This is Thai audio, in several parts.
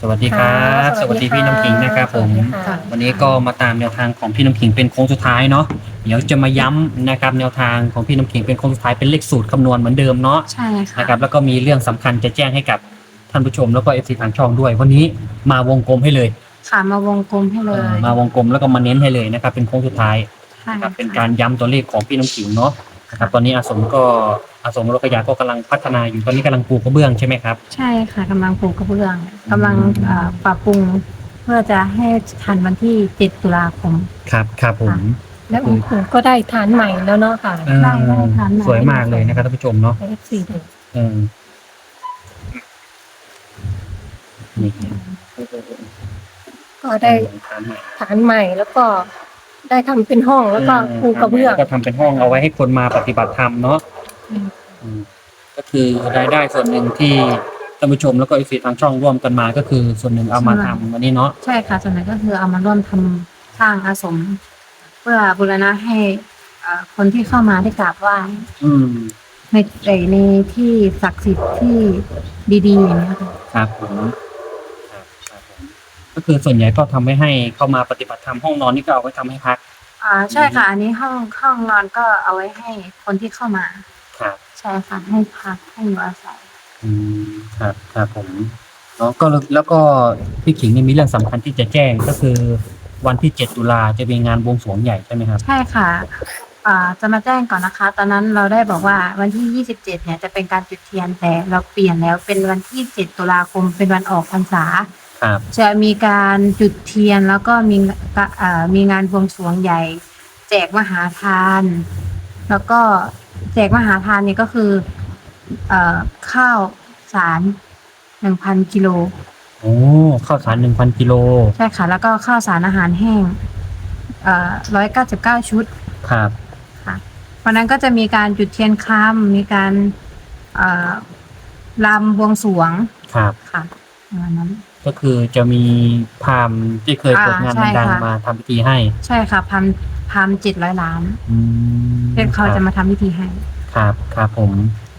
สวัสดีครับค่ะสวัสดีพี่น้ำขิงนะครับผมสวัสดีค่ะ วันนี้ก็มาตามแนวทางของพี่น้ำขิงเป็นโค้งสุดท้ายเนาะ เดี๋ยวจะมาย้ำนะครับแนวทางของพี่น้ำขิงเป็นโค้งสุดท้ายเป็นเลขสูตรคำนวณเหมือนเดิมเนาะ ใช่ค่ะนะครับแล้วก็มีเรื่องสำคัญจะแจ้งให้กับท่านผู้ชมแล้วก็เอฟซีทางช่องด้วย วันนี้มาวงกลมให้เลยค่ะมาวงกลมให้เลเอยอมาวงกลมแล้วก็มาเน้นให้เลยนะครับเป็นโค้งสุดท้ายใช่นะครับเป็นการย้ำตัวเลขของพี่น้ำขิงเนาะนะครับตอนนี้อาสมก็ อาสมโลกยาก็กำลังพัฒนาอยู่ตอนนี้กำลังปูกระเบื้องใช่ไหมครับ ใช่ค่ะกำลังปลูกกระเบื้องอืมกำลังเอ่อปรับปรุงเพื่อจะให้ทันวันที่ 7 ตุลาคม ครับครับผมแล้วองค์ปู่ก็ได้ฐานใหม่แล้วเนาะค่ะ เออได้ได้ทานไหนสวยมากเลยนะครับท่านผู้ชมเนาะเอฟซีดูเออนี่ก็ได้ฐานใหม่แล้วก็ได้ทำเป็นห้องแล้วก็ปูกระเบื้อง ก็ทำเป็นห้องเอาไว้ให้คนมาปฏิบัติธรรมเนาะอืมอืม ก็คือรายได้ส่วนหนึ่งที่ท่านผู้ชมแล้วก็อีฟีทางช่องร่วมกันมาก็คือส่วนหนึ่งเอามาทำวันนี้เนาะใช่ค่ะ ส่วนนั้นก็คือเอามาร่วมทำสร้างอาสม เพื่อบูรณะให้เอ่อคนที่เข้ามาได้กราบไหว้อืมในในในที่ศักดิ์สิทธิ์ที่ดีๆอย่างนี้ยค่ะ ครับผมครับครับผมก็คือส่วนใหญ่ก็ทำไว้ให้เข้ามาปฏิบัติธรรมห้องนอนนี่ก็เอาไว้ทำให้พัก อ่าใช่ค่ะ อันนี้ห้องห้องนอนก็เอาไว้ให้คนที่เข้ามาครับ ใช่ค่ะให้พักให้อยู่อาศัย อืมครับครับผมเนาะก็แล้วก็พี่ขิงนี่มีเรื่องสำคัญที่จะแจ้งก็คือ วันที่7ตุลาจะมีงานบวงสรวงใหญ่ใช่ไหมครับ ใช่ค่ะอ่าจะมาแจ้งก่อนนะคะ ตอนนั้นเราได้บอกว่าวันที่ 27 เนี่ยจะเป็นการจุดเทียนแต่เราเปลี่ยนแล้วเป็นวันที่ 7 ตุลาคมเป็นวันออกพรรษา ครับ จะมีการจุดเทียนแล้วก็มีกะเอ่อมีงานบวงสรวงใหญ่ แจกมหาทาน แล้วก็แจกมหาทานเนี่ยก็คือ เอ่อข้าวสารหนึ่งพันกิโลโอ้ข้าวสารหนึ่งพันกิโลใช่ค่ะ แล้วก็ข้าวสารอาหารแห้งเอ่อร้อยเก้าสิบเก้าชุดครับค่ะวันนั้นก็จะมีการจุดเทียนค้ำมีการเอ่อรำบวงสรวงครับ ค่ะประมาณนั้น ก็คือจะมีพราหมณ์ที่เคยเปิดงานอ่าใช่ดังค่ะ ๆมาทำพิธีให้ใช่ค่ะพันพันเจ็ดร้อยล้านอืมเพื่อเขาจะมาทำพิธีให้ ครับครับผม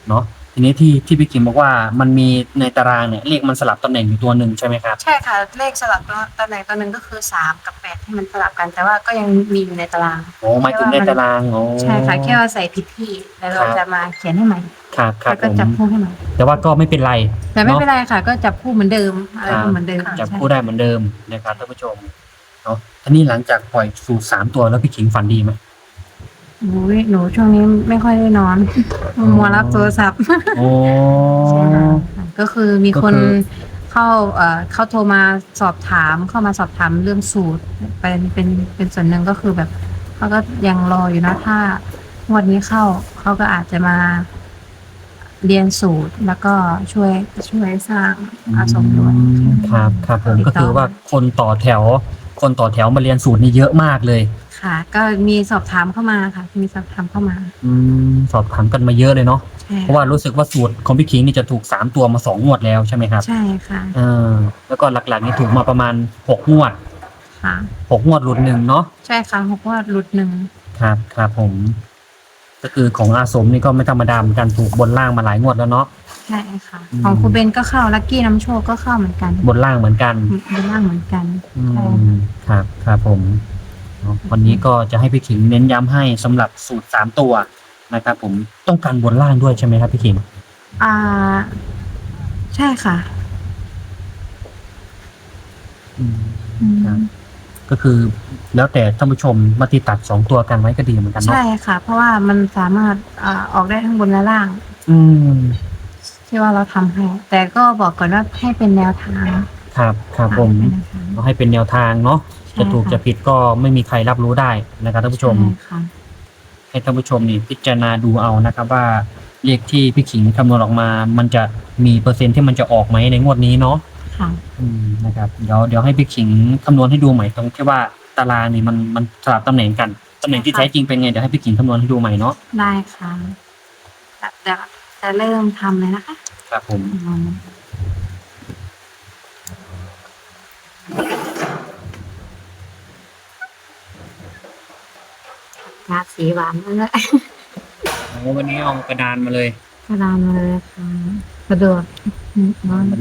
เนาะทีนี้ที่ที่พี่ขิมบอกว่ามันมีในตารางเนี่ยเลขมันสลับตำแหน่งอยู่ตัวหนึ่งใช่ไหมครับ ใช่ค่ะ เลขสลับตัวตำแหน่งตัวหนึ่งก็คือสามกับแปดที่มันสลับกันแต่ว่าก็ยังมีอยู่ในตารางโอ้หมายถึงในตารางโอ้ใช่ค่ะแค่ว่าใส่ผิดที่แล้วเราครับจะมาเขียนให้ใหม่ครับครับแล้วผก็มจับคู่ให้ใหม่แต่ว่าก็ไม่เป็นไร แต่ไม่เนอะเป็นไรค่ะ ก็จับคู่เหมือนเดิมอะไรครับเหมือนเดิมจับใช่คู่ได้เหมือนเดิมนะครับท่านผู้ชมเนาะทีนี้หลังจากปล่อยสูตรสามตัวแล้วพี่ขิงฝันดีไหม โอ้ยหนูช่วงนี้ไม่ค่อยได้นอน อ๋อ มัวรับโทรศัพท์ โอ้ใช่ค่ะก็คือมีคนก็คือ เข้าเอ่อเข้าโทรมาสอบถามเข้ามาสอบถามเรื่องสูตร เป็นเป็นเป็นส่วนหนึ่งก็คือแบบเขาก็ยังรออยู่นะถ้างวดนี้เข้าเขาก็อาจจะมาเรียนสูตรแล้วก็ช่วยช่วยสร้างอาสมด้วย ครับครับผมติดต่อ ก็คือว่าคนต่อแถว คนต่อแถวมาเรียนสูตรนี่เยอะมากเลย ค่ะ ก็มีสอบถามเข้ามาค่ะ มีสอบถามเข้ามา อืมสอบถามกันมาเยอะเลยเนาะใช่เพราะว่ารู้สึกว่าสูตรของพี่คิงนี่จะถูกสามตัวมาสองงวดแล้วใช่ไหมครับใช่ค่ะเออแล้วก็หลักๆนี่ถูกมาประมาณหกงวดค่ะ หกงวดหลุดหนึ่งเนาะใช่ค่ะหกว่าหลุดหนึ่งครับครับผม ก็คือของอาสมนี่ก็ไม่ธรรมดาเหมือนกันถูกบนล่างมาหลายงวดแล้วเนาะ ใช่ค่ะ อืม ของครูเบนก็เข้าลักกี้น้ำโชคก็เข้าเหมือนกันบนล่างเหมือนกันบนล่างเหมือนกัน อืใช่มครับครับผม เนาะวันนี้ก็จะให้พี่ขิงเน้นย้ำให้สำหรับสูตรสามตัวนะครับผมต้องการบนล่างด้วยใช่ไหมครับพี่ขิงอ่า ใช่ค่ะอืมอืมครับก็คือแล้วแต่ท่านผู้ชมมาติดตัดสองตัวกันไว้ก็ดีเหมือนกันเนาะใช่ค่ะ เพราะว่ามันสามารถอ่าออกได้ทั้งบนและล่าง อืมที่ว่าเราทำให้ แต่ก็บอกก่อนว่าให้เป็นแนวทางครับครับผม เป็นแนวทางก็ให้เป็นแนวทางเนาะใช่ จะถูกค่ะจะผิดก็ไม่มีใครรับรู้ได้นะครับท่านผู้ชมใช่ค่ะให้ท่านผู้ชมนี่พิจารณาดูเอานะครับ ว่าเลขที่พี่ขิงคำนวณออกมา มันจะมีเปอร์เซ็นต์ที่มันจะออกไหมในงวดนี้เนาะค่ะ อืมนะครับเดี๋ยวเดี๋ยวให้พี่ขิงคำนวณให้ดูใหม่ตรงที่ว่าตารางนี่มันมันสลับตำแหน่งกันตำแหน่งที่ค่ะ แท้จริงเป็นไงเดี๋ยวให้พี่ขิงคำนวณให้ดูใหม่เนาะได้ค่ะจะจะเริ่มทำเลยนะคะครับผม อืม กาสีหวานเลยโอ้วันนี้เอากระดานมาเลย กระดานเลยค่ะกระโดดอืมอ๋อมัน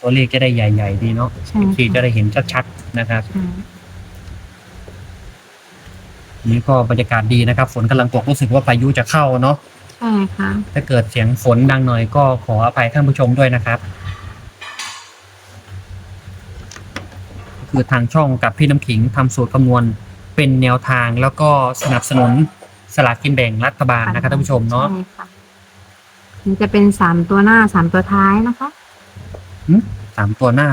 ตัวเลขจะได้ใหญ่ ๆ ดีเนาะใช่ทีจะค่ะได้เห็นชัดๆนะครับใช่นี่ก็บรรยากาศดีนะครับ ฝนกำลังตกรู้สึกว่าพายุจะเข้าเนาะใช่ค่ะถ้าเกิดเสียงฝนดังหน่อยก็ขออภัยท่านผู้ชมด้วยนะครับ คือทางช่องกับพี่น้ำขิงทำสูตรคำนวณ เป็นแนวทางแล้วก็สนับสนุนสลากกินแบ่งรัฐบาลนะครับท่านผู้ชมเนาะใช่ค่ะมันจะเป็นสามตัวหน้าสามตัวท้ายนะคะสามตัวหน้า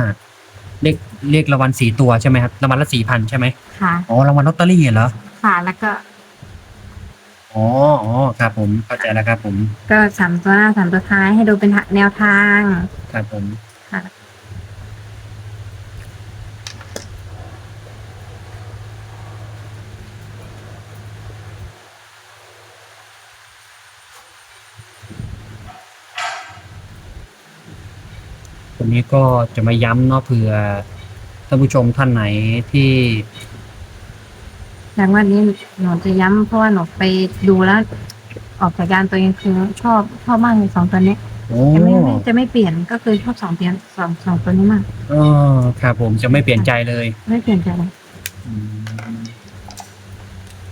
เลขเลขรางวัลสี่ตัวใช่ไหมครับรางวัลละสี่พันใช่ไหมค่ะ อ๋อรางวัลลอตเตอรี่เหรอค่ะแล้วก็อ๋ออ๋อครับผมเข้าใจแล้วครับผมก็สามตัวหน้าสามตัวท้ายให้ดูเป็นแนวทาง ครับผม ค่ะวันนี้ก็จะมาย้ำเนาะเผื่อท่านผู้ชมท่านไหนที่อย่างวันนี้หนูจะย้ำเพราะว่าหนูไปดูแล้ว ออกจากการตัวเองคือชอบชอบมากเลยสองตัวนี้โอ้จะไม่ไม่จะไม่เปลี่ยนก็คือชอบสองเปลี่ยนสองสองตัวนี้มากอ๋อครับผมจะไม่เปลี่ยนใจเลยไม่เปลี่ยนใจเลยอืม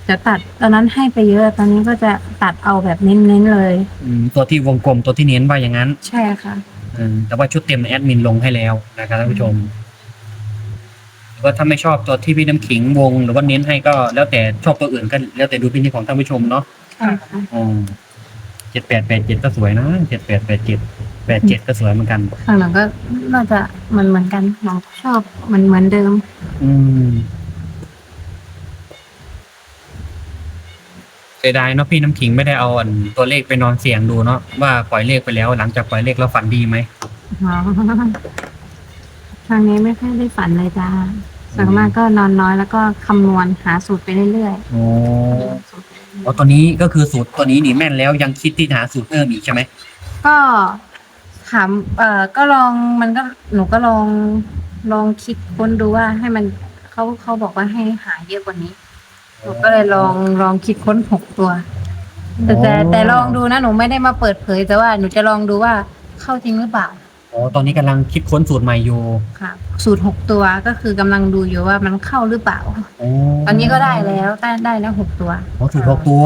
จะตัดตอนนั้นให้ไปเยอะตอนนี้ก็จะตัดเอาแบบเน้นๆเลย อืมตัวที่วงกลมตัวที่เน้นว่าอย่างนั้น ใช่ค่ะอืม แต่ว่าชุดเต็มแอดมินลงให้แล้วนะครับท่านผู้ชมหรือว่าถ้าไม่ชอบตัวที่พี่น้ำขิงวง หรือว่าเน้นให้ก็แล้วแต่ชอบตัวอื่นก็แล้วแต่ดูพินิจของท่านผู้ชมเนาะใช่ค่ะอ๋อเจ็ดแปดแปดเจ็ดก็สวยนะเจ็ดแปดแปดเจ็ดแปดเจ็ดก็สวยเหมือนกัน ข้างหลังก็น่าจะเหมือนเหมือนกันหนูชอบเหมือนเหมือนเดิม อืม เสียดายเนาะพี่น้ำขิงไม่ได้เอาอันตัวเลขไปนอนเสี่ยงดูเนาะว่าปล่อยเลขไปแล้ว หลังจากปล่อยเลขแล้วฝันดีไหมอ๋อครั้งนี้ไม่ค่อยได้ฝันเลยจ้าส่วนมากก็นอนน้อยแล้วก็คำนวณหาสูตรไปเรื่อยโอ้ๆสูตรไปเรื่อยๆอ๋อตัวนี้ก็คือสูตรตัวนี้นี่แม่นแล้วยังคิดที่จะหาสูตรเพิ่มอีกใช่ไหมก็ถามเอ่อก็ลองมันก็หนูก็ลองลองคิดค้นดูว่าให้มันเขาเขาบอกว่าให้หาเยอะกว่านี้ หนูก็เลยลองลองคิดค้นหกตัว แต่แต่แต่ลองดูนะหนูไม่ได้มาเปิดเผย แต่ว่าหนูจะลองดูว่าเข้าจริงหรือเปล่าอ๋อตอนนี้กำลังคิดค้นสูตรใหม่อยู่ค่ะ สูตรหกตัวก็คือกำลังดูอยู่ว่ามันเข้าหรือเปล่า โอ้ตอนนี้ก็ได้แล้วได้ได้แล้วหกตัว อ๋อสูตรหกตัว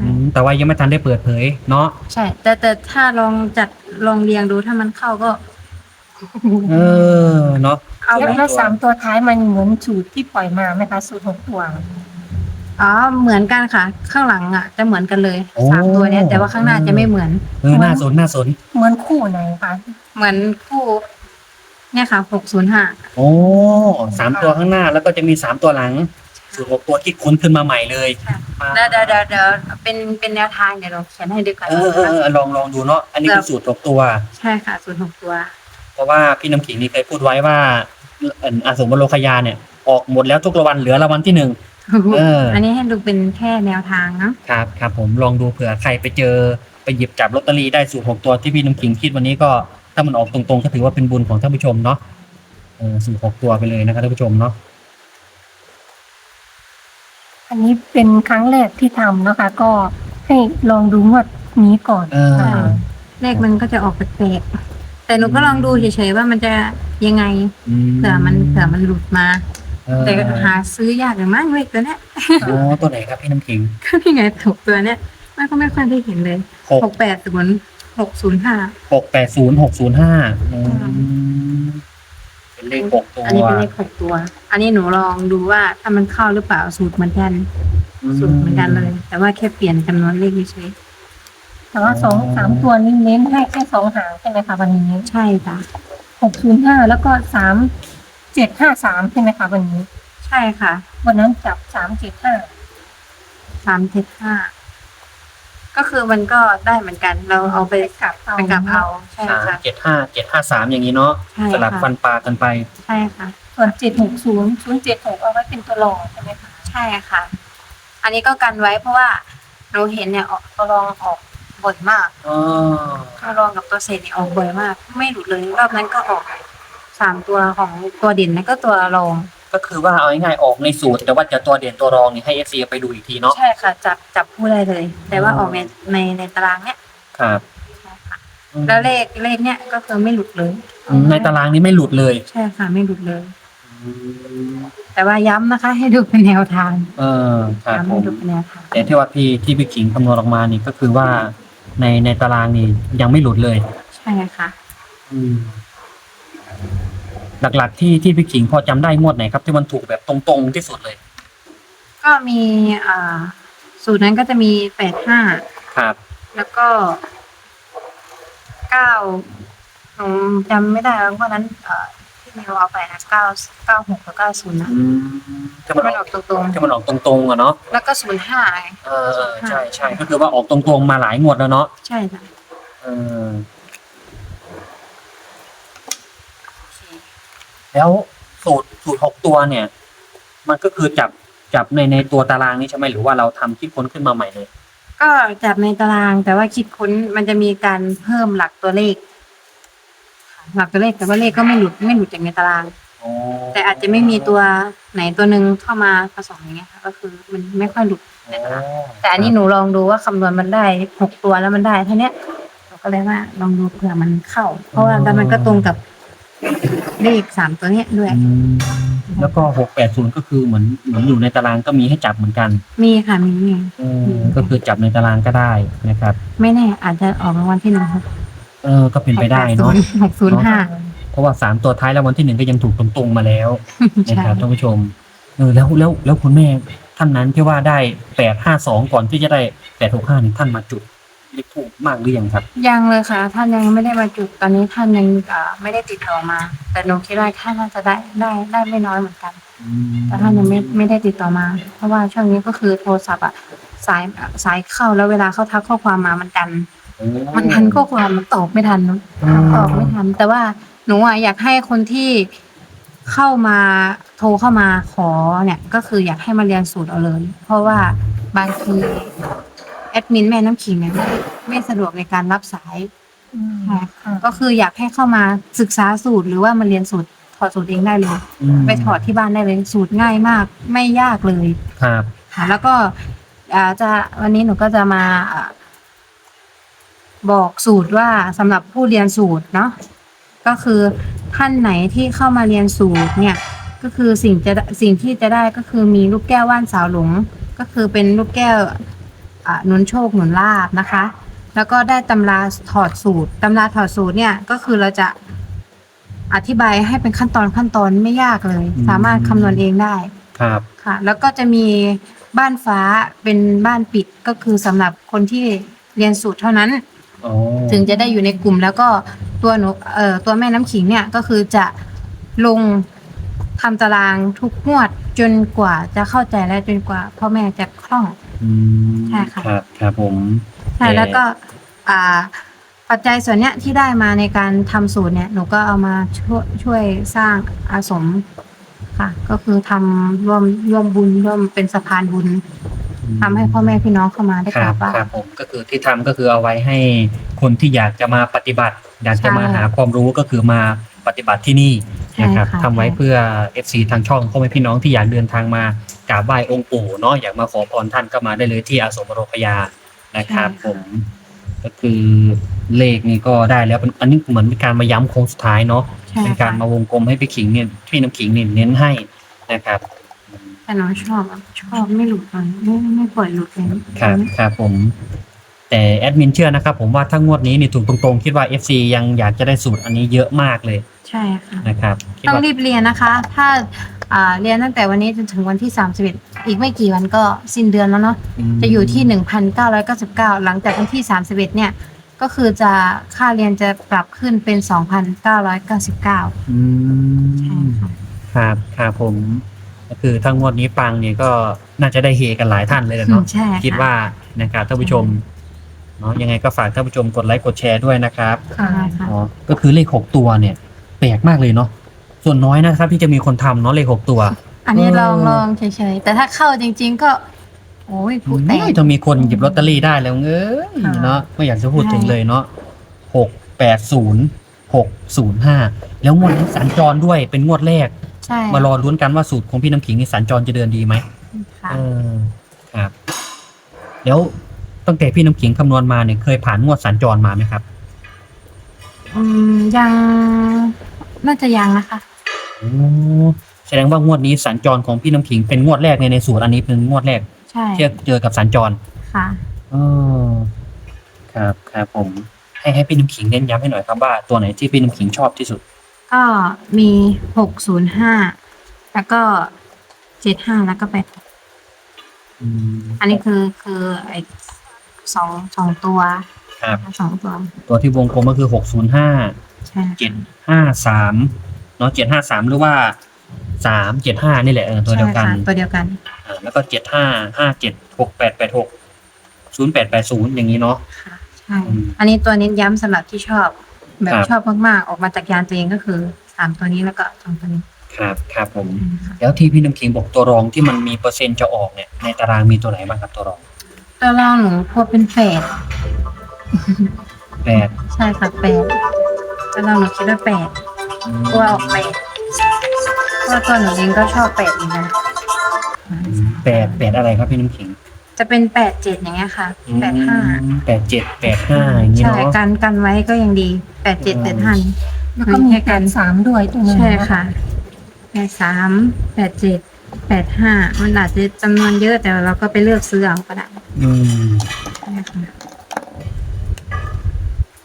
อืมแต่ว่ายังไม่ทันได้เปิดเผยเนาะใช่ แต่แต่ถ้าลองจัดลองเรียงดูถ้ามันเข้าก็ เออเนาะ เอาแล้วไหมแล้วสามตัวท้ายมันเหมือนสูตรที่ปล่อยมาไหมคะสูตรหกตัว อ๋อเหมือนกันค่ะ ข้างหลังอะจะเหมือนกันเลยโอ้ สามตัวเนี้ยแต่ว่าข้างหน้าจะไม่เหมือน เออน่าสนน่าสน เหมือนคู่ไหนคะเหมือนคู่เนี่ยค่ะหกศูนย์ห้าโอ้สามตัวข้างหน้าแล้วก็จะมีสามตัวหลังสูตรหกตัวที่ค้นขึ้นมาใหม่เลยเดี๋ยวเดี๋ยวเดี๋ยวเดี๋ยวเป็นเป็นแนวทางเดี๋ยวเราเขียนให้ดูกันเออเออเออลองลองดูเนาะอันนี้คือสูตรหกตัว ใช่ค่ะศูนย์หกตัว เพราะว่าพี่น้ำขิงนี่เคยพูดไว้ว่าเอ่ออาสมบรโลคยาเนี่ย ออกหมดแล้วทุกรางวัลเหลือรางวัลที่หนึ่ง เอออัอันนี้ให้ดูเป็นแค่แนวทางเนาะครับครับผมลองดูเผื่อใครไปเจอไปหยิบจับลอตเตอรี่ได้สูตรหกตัวที่พี่น้ำขิงคิดวันนี้ก็ถ้ามันออกตรงๆก็ถือว่าเป็นบุญของท่านผู้ชมเนาะเออสูตรหกตัวไปเลยนะครับท่านผู้ชมเนาะอันนี้เป็นครั้งแรกที่ทำนะคะ ก็ให้ลองดูงวดนี้ก่อนเออค่ะเลขมันก็จะออกแปลกๆแต่หนูก็ลองดูเฉยๆว่ามันจะยังไง เผื่อมันเผื่อมันหลุดมาเออ แต่หาซื้อยากหรือมั้งเลขตัวเนี้ยอ๋อตัวไหนครับพี่น้ำขิงก็นี่ไงถูกตัวเนี้ยมันก็ไม่ค่อยได้เห็นเลยหกหกแปดศูนย์หกศูนย์ห้าหกแปดศูนย์หกศูนย์ห้าเป็นเลขหกตัวอันนี้เป็นเลขหกตัว อันนี้หนูลองดูว่าถ้ามันเข้าหรือเปล่าสูตรเหมือนกันสูตรเหมือนกันเลย แต่ว่าแค่เปลี่ยนจำนวนเลขเฉยแต่ว่าสองสามตัวนี้เน้นให้แค่สองหางใช่ไหมคะวันนี้ๆใช่จ้ะหกศูนย์ห้าแล้วก็สาม เจ็ดห้าสามใช่ไหมคะวันนี้ ใช่ค่ะวันนั้นจับสามเจ็ดห้าสามเจ็ดห้าก็คือมันก็ได้เหมือนกัน เราเอาไปกลับเอาไปกลับเอาใช่สามค่ะ เจ็ดห้าเจ็ดห้าสามอย่างนี้เนาะใช่สลับค่ะ ฟันปลากันไป ใช่ค่ะ ส่วนเจ็ดหกศูนย์ศูนย์เจ็ดหกเอาไว้เป็นตัวรองใช่ไหมคะใช่ค่ะ อันนี้ก็กันไว้เพราะว่าเราเห็นเนี่ยออกตัวรองออกบ่อยมากอ๋อตัวรองกับตัวเศษเนี่ยออกบ่อยมาก ไม่หลุดเลยรอบนั้นก็ออก สามตัวของตัวเด่นนั่นก็ตัวรอง ก็คือว่าเอาง่ายๆออกในสูตร แต่ว่าจะตัวเด่นตัวรองนี่ให้เอฟซีไปดูอีกทีเนาะ ใช่ค่ะ จับจับผู้ได้เลย แต่ว่าอ๋อออกในในในตารางเนี้ยครับใช่ค่ะแล้วเลขเลขเนี้ยก็คือไม่หลุดเลยอืมในตารางนี้ไม่หลุดเลยใช่ค่ะ ไม่หลุดเลยแต่ว่าย้ำนะคะ ให้ดูเป็นแนวทางเออครับย้ำผให้ม ดูเป็นแนวทางแต่ที่ว่าพี่ที่พี่ขิงคำนวณออกมานี่ก็คือว่าในในตารางนี่ยังไม่หลุดเลย ใช่ค่ะ หลักๆที่ที่พี่ขิงพอจำได้งวดไหนครับ ที่มันถูกแบบตรงๆที่สุดเลย ก็มีอ่าสูตรนั้นก็จะมีแปดห้าครับ แล้วก็เก้าหนูจำไม่ได้แล้วเพราะนั้นเอ่อที่มิวเอาไปนะเก้าเก้าหกกับเก้าศูนย์นะที่มันมันออออกกตรงที่มันออกตรงๆอะเนาะๆแล้วก็ศูนย์ห้าเออเออใช่ใช่ก็คือว่าออกตรงๆมาหลายงวดแล้วเนาะ ใช่ค่ะ เออ แล้วสูตรสูตรหกตัวเนี่ย มันก็คือจับจับในในตัวตารางนี้ใช่ไหมหรือว่าเราทำคิดค้นขึ้นมาใหม่เลย ก็จับในตารางแต่ว่าคิดค้นมันจะมีการเพิ่มหลักตัวเลขค่ะหลักตัวเลขแต่ว่าเลขก็ไม่หลุดไม่หลุดจากในตาราง แต่อาจจะไม่มีตัวไหนตัวหนึ่งเข้ามาผสมอย่างเงี้ยค่ะก็คือมันไม่ค่อยหลุดในตาราง แต่อันนี้หนูลองดูว่าคำนวณมันได้หกตัวแล้วมันได้เท่าเนี้ยเราก็เลยว่าลองดูเผื่อมันเข้า เพราะว่าแล้วมันก็ตรงกับ เลขสามตัวเนี้ยด้วย อืมแล้วก็หกแปดศูนย์ก็คือเหมือนเหมือนอยู่ในตารางก็มีให้จับเหมือนกันมีค่ะมีมีเออก็คือจับในตารางก็ได้นะครับไม่แน่อาจจะออกรางวัลที่หนึ่งหกเออก็เป็นไปได้เนาะ หกศูนย์ห้า เพราะว่าสามตัวท้ายแล้ววันที่หนึ่งก็ยังถูกตรงๆมาแล้วนะใช่ ครับท่านผู้ชมเออแล้วแล้วแล้วคุณแม่ท่านนั้นที่ว่าได้แปดห้าสองก่อนที่จะได้แปดหกห้านี่ท่านมาจุด เลขถูกมากหรือยังครับ ยังเลยค่ะ ท่านยังไม่ได้มาจุดตอนนี้ท่านยังอ่อไม่ได้ติดต่อมา แต่หนูคิดว่าท่านน่าจะได้ได้ได้ไม่น้อยเหมือนกัน แต่ท่านยังไม่ไม่ได้ติดต่อมา เพราะว่าช่วงนี้ก็คือโทรศัพท์อะสายสายเข้าแล้วเวลาเขาทักข้อความมามันดัน มันทันข้อความมันตอบไม่ทันเนอะตอบไม่ทัน แต่ว่าหนูอะอยากให้คนที่เข้ามาโทรเข้ามาขอเนี่ย ก็คืออยากให้มาเรียนสูตรเอาเลย เพราะว่าบางที แอดมินแม่น้ำขิงเนี่ยไม่ไม่สะดวกในการรับสายค่ะก็คืออยากให้เข้ามาศึกษาสูตรหรือว่ามาเรียนสูตรถอดสูตรเองได้เลยมไปถอดที่บ้านได้เลยสูตรง่ายมาก ไม่ยากเลยครับค่ะแล้วก็อ่าจะวันนี้หนูก็จะมาอ่าบอกสูตรว่าสำหรับผู้เรียนสูตรเนาะก็คือท่านไหนที่เข้ามาเรียนสูตรเนี่ย ก็คือสิ่งจะสิ่งที่จะได้ก็คือมีลูกแก้วว่านสาวหลง ก็คือเป็นลูกแก้วอ่า หนุนโชคหนุนลาบนะคะ แล้วก็ได้ตำราถอดสูตรตำราถอดสูตรเนี่ยก็คือเราจะอธิบายให้เป็นขั้นตอนขั้นตอนไม่ยากเลย สามารถคำนวณเองได้ครับค่ะ แล้วก็จะมีบ้านฟ้าเป็นบ้านปิดก็คือสำหรับคนที่เรียนสูตรเท่านั้นอ๋อถึงจะได้อยู่ในกลุ่มแล้วก็ตัวหนูเอ่อตัวแม่น้ำขิงเนี่ยก็คือจะลงทำตารางทุกงวดจนกว่าจะเข้าใจและจนกว่าพ่อแม่จะคล่อง อืมใช่ค่ะ ครับครับผมใช่แล้วก็อ่าปัจจัยส่วนเนี้ยที่ได้มาในการทำสูตรเนี่ยหนูก็เอามาช่วยช่วยสร้างอาสมค่ะ ก็คือทำร่วมร่วมบุญร่วมเป็นสะพานบุญทำให้พ่อแม่พี่น้องเข้ามาได้คกรัราบบไหว้ ครับผมก็คือที่ทำก็คือเอาไว้ให้คนที่อยากจะมาปฏิบัติ อยากจะมาใช่ หาความรู้ก็คือมาปฏิบัติที่นี่ นะครับใช่ค่ะ ทำไว้เพื่อ FC ทางช่องพ่อแม่พี่น้องที่อยากเดินทางมากราบไหว้องค์ปู่เนาะอยากมาขอพรท่านก็มาได้เลยที่อาสมบรมพยานะครับผมก็คือเลขนี่ก็ได้แล้วเป็นอันนี้เหมือนเป็นการมาย้ำโค้งสุดท้ายเนาะใช่เป็นการค่ะมาวงกลมให้พี่ขิงเนี่ยพี่น้ำขิงเนี่ยเน้นให้นะครับ แต่หนูชอบอะชอบไม่หลุดเลยไม่ไม่ปล่อยหลุดเลยครับครับผม แต่แอดมินเชื่อนะครับผมว่าถ้างวดนี้นี่ถูกตรงๆ คิดว่า FC ยังอยากจะได้สูตรอันนี้เยอะมากเลย ใช่ค่ะ นะครับคิดต้องว่ารีบเรียนนะคะ ถ้าอ่าเรียนตั้งแต่วันนี้จนถึงวันที่ 31 อีกไม่กี่วันก็สิ้นเดือนแล้วเนาะมจะอยู่ที่ 1,999 หลังจากวันที่ 31 เนี่ย ก็คือจะค่าเรียนจะปรับขึ้นเป็น 2,999 อืใช่มค่ะ ครับครับผม ก็คือถ้างวดนี้ปังเนี่ยก็น่าจะได้เฮกันหลายท่านเลยแหละเนาะ ใช่ะคิดว่านะครับท่านผู้ชมเนาะยังไงก็ฝากท่านผู้ชมกดไลค์กดแชร์ด้วยนะครับค่ะค่ะอ๋อก็คือเลขหกตัวเนี่ยแปลกมากเลยเนาะส่วนน้อยนะครับ ที่จะมีคนทำเนาะเลขหกตัว อันนี้เออลองลองเฉยๆ แต่ถ้าเข้าจริง ๆ ก็ โอ้ยผู้แตไม่กจะมีคนหยิบลอตเตอรี่ได้แล้วเง้ยค่ะ เนาะไม่อยากจะพูดใช่ถึงเลยเนาะหกแปดศูนย์หกศูนย์ห้าแล้วงวดนี้สัญจรด้วยเป็นงวดแรก ใช่มารอลุ้นกันว่าสูตรของพี่น้ำขิงนี่สัญจรจะเดินดีไหมค่ะเออครับแล้วตั้งแต่พี่น้ำขิงคำนวณมาเนี่ยเคยผ่านงวดสัญจรมาไหมครับ อืมยัง น่าจะยังนะคะ โอ้แสดงว่างวดนี้สัญจรของพี่น้ำขิงเป็นงวดแรกในในสูตรอันนี้เป็นงวดแรกใช่ที่เจอกับสัญจรค่ะ ออครับครับผม ให้ให้พี่น้ำขิงเน้นย้ำให้หน่อยครับว่าตัวไหนที่พี่น้ำขิงชอบที่สุด ก็มีหกศูนย์ห้าแล้วก็เจ็ดห้าแล้วก็แปดอืมอันนี้คือคือไอสองสองตัวครับสองตัว ตัวที่วงกลมก็คือหกศูนย์ห้า ใช่ เจ็ดห้าสามเนาะเจ็ดห้าสามหรือว่าสามเจ็ดห้านี่แหละเออตัวเดียวกัน ใช่ค่ะตัวเดียวกันอ่าแล้วก็เจ็ดห้าห้าเจ็ดหกแปดแปดหกศูนย์แปดแปดศูนย์อย่างนี้เนาะ ค่ะใช่ อืมอันนี้ตัวเน้นย้ำสำหรับที่ชอบ แบบครับ ชอบมากๆ ออกมาจากยานตัวเองก็คือสามตัวนี้แล้วก็สองตัวนี้ครับครับผมค่ะแล้วที่พี่น้ำขิงบอกตัวรองที่มันมีเปอร์เซ็นต์จะออกเนี่ยในตารางมีตัวไหนบ้างครับตัวรองตัวล่างหนูพบเป็นแปดแปดใช่ค่ะแปด ตัวล่างหนูคิดว่าแปดอืมตัวออกแปดเพราะว่าตัวหนูเองก็ชอบแปดเหมือนกันแปดแปดอะไรครับพี่น้ำขิงจะเป็นแปดเจ็ดอย่างเงี้ยค่ะแปดห้าแปดเจ็ดแปดห้าอย่างนี้ใช่เนาะกันกันไว้ก็ยังดีแปดเจ็ดแปดห้าแล้วก็มีการสามด้วยตรงนั้นใช่นค่ะแปดสามแปดเจ็ดแปดห้ามันอาจจะจำนวนเยอะแต่เราก็ไปเลือกซื้อเอาก็ได้อืม ใช่ค่ะ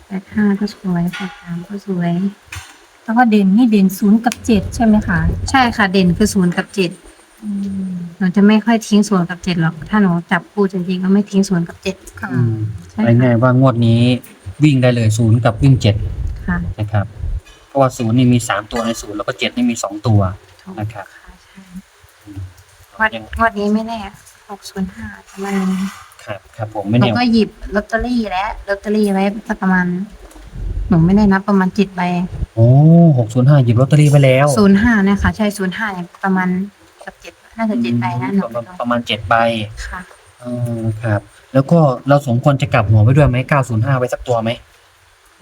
แปดห้าก็สวยแปดสามก็สวย แล้วก็เด่นนี่เด่นศูนย์กับเจ็ดใช่ไหมคะ ใช่ค่ะ เด่นคือศูนย์กับเจ็ดหนูจะไม่ค่อยทิ้งศูนย์กับเจ็ดหรอก ถ้าหนูจับคู่จริงๆก็ไม่ทิ้งศูนย์กับเจ็ดค่ะอืมใช่เอาง่ายๆว่างวดนี้วิ่งได้เลยศูนย์กับวิ่งเจ็ดค่ะนะครับ เพราะว่าศูนย์นี่มีสามตัวในศูนย์แล้วก็เจ็ดนี่มีสองตัวถูกนะครับค่ะใช่อืมวัดยังวัดนี้ไม่แน่หกศูนย์ห้าประมาณนี้ ครับครับผมไม่หนูแน่ก็หยิบลอตเตอรี่และลอตเตอรี่ไว้สักประมาณหนูไม่ได้นับประมาณจิตใบโอ้หกศูนย์ห้าหยิบลอตเตอรี่ไปแล้วศูนย์ห้าเนี่ยค่ะใช่ศูนย์ห้าเนี่ยประมาณกับเจ็ดน่าจะเจ็ดใบนะหนูประมาณประมาณเจ็ดใบค่ะเออครับ แล้วก็เราสมควรจะกลับหัวไปด้วยไหมเก้าศูนย์ห้าไว้สักตัวไหม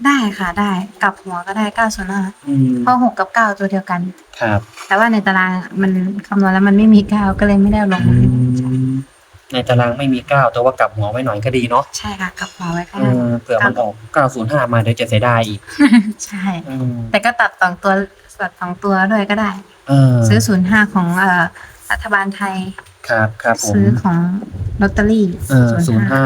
ได้ค่ะได้กลับหัวก็ได้เก้าศูนย์ห้าอืมเพราะหกกับเก้าตัวเดียวกัน ครับแต่ว่าในตารางมันคำนวณแล้วมันไม่มีเก้าก็เลยไม่ได้เอาลงอืม ในตารางไม่มีเก้าแต่ว่ากลับหัวไว้หน่อยก็ดีเนาะใช่ค่ะกลับหัวไว้ก็เอได้อเผื่อมันออกเก้าศูนย์ห้ามาเดี๋ยวจะเสียดายอีกใช่ อืมแต่ก็ตัดสองตัวตัดสองตัวด้วยก็ได้ เออซื้อศูนย์ห้าของเอ่อรัฐบาลไทย ครับครับผมซื้อของลอตเตอรี่เออศูนย์ห้า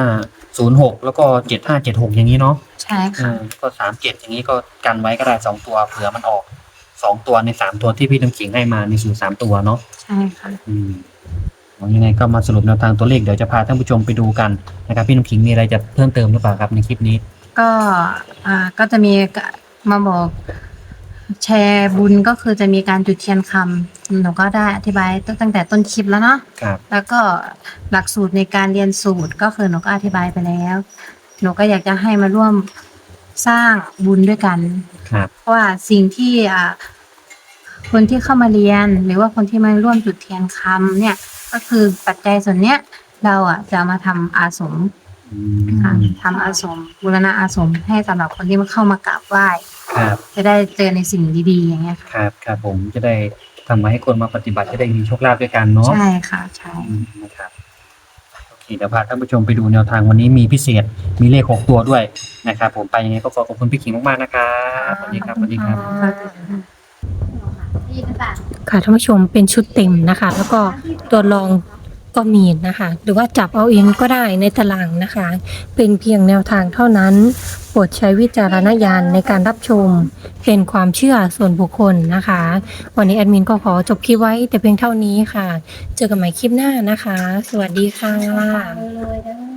ศูนย์หกแล้วก็เจ็ดห้าเจ็ดหกอย่างนี้เนาะ ใช่เอค่ะอก็สามเจ็ดอย่างนี้ก็กันไว้ก็ได้สองตัวเผื่อมันออกสองตัวในสามตัวที่พี่น้ำขิงให้มาในสูตรสามตัวเนาะใช่ค่ะอืม ยังไงก็มาสรุปแนวทางตัวเลขเดี๋ยวจะพาท่านผู้ชมไปดูกันนะครับพี่น้ำขิงมีอะไรจะเพิ่มเติมหรือเปล่าครับในคลิปนี้ ก็อ่าก็จะมีมาบอกแชร์บุญก็คือจะมีการจุดเทียนคำหนูก็ได้อธิบายตั้งแต่ต้นคลิปแล้วเนาะครับ แล้วก็หลักสูตรในการเรียนสูตรก็คือหนูก็อธิบายไปแล้ว หนูก็อยากจะให้มาร่วมสร้างบุญด้วยกัน ครับ เพราะว่าสิ่งที่อ่าคนที่เข้ามาเรียนหรือว่าคนที่มาร่วมจุดเทียนคำเนี่ย ก็คือปัจจัยส่วนเนี้ย เราอะจะเอามาทำอาสมอืค่ะมทำอาสมบูรณะอาสมให้สำหรับคนที่มาเข้ามากราบไหว้ครับจะได้เจอในสิ่งดีๆอย่างเงี้ยค่ะครับครับผมจะได้ทำมาให้คนมาปฏิบัติจะได้มีโชคลาภด้วยกันเนาะ ใช่ค่ะใช่ อืมนะครับโอเคเดี๋ยวพาท่านผู้ชมไปดูแนวทางวันนี้มีพิเศษมีเลขหกตัวด้วยนะครับผมไปยังไงก็ขอขอบคุณพี่ขิงมากๆนะครับสวัสดีครับสวัสดีครับ ค่ะท่านผู้ชมเป็นชุดเต็มนะคะ แล้วก็ตัวรองก็มีนะคะ หรือว่าจับเอาเองก็ได้ในตารางนะคะ เป็นเพียงแนวทางเท่านั้น โปรดใช้วิจารณญาณในการรับชม เป็นความเชื่อส่วนบุคคลนะคะ วันนี้แอดมินก็ขอจบคลิปไว้แต่เพียงเท่านี้ค่ะ เจอกันใหม่คลิปหน้านะคะ สวัสดีค่ะ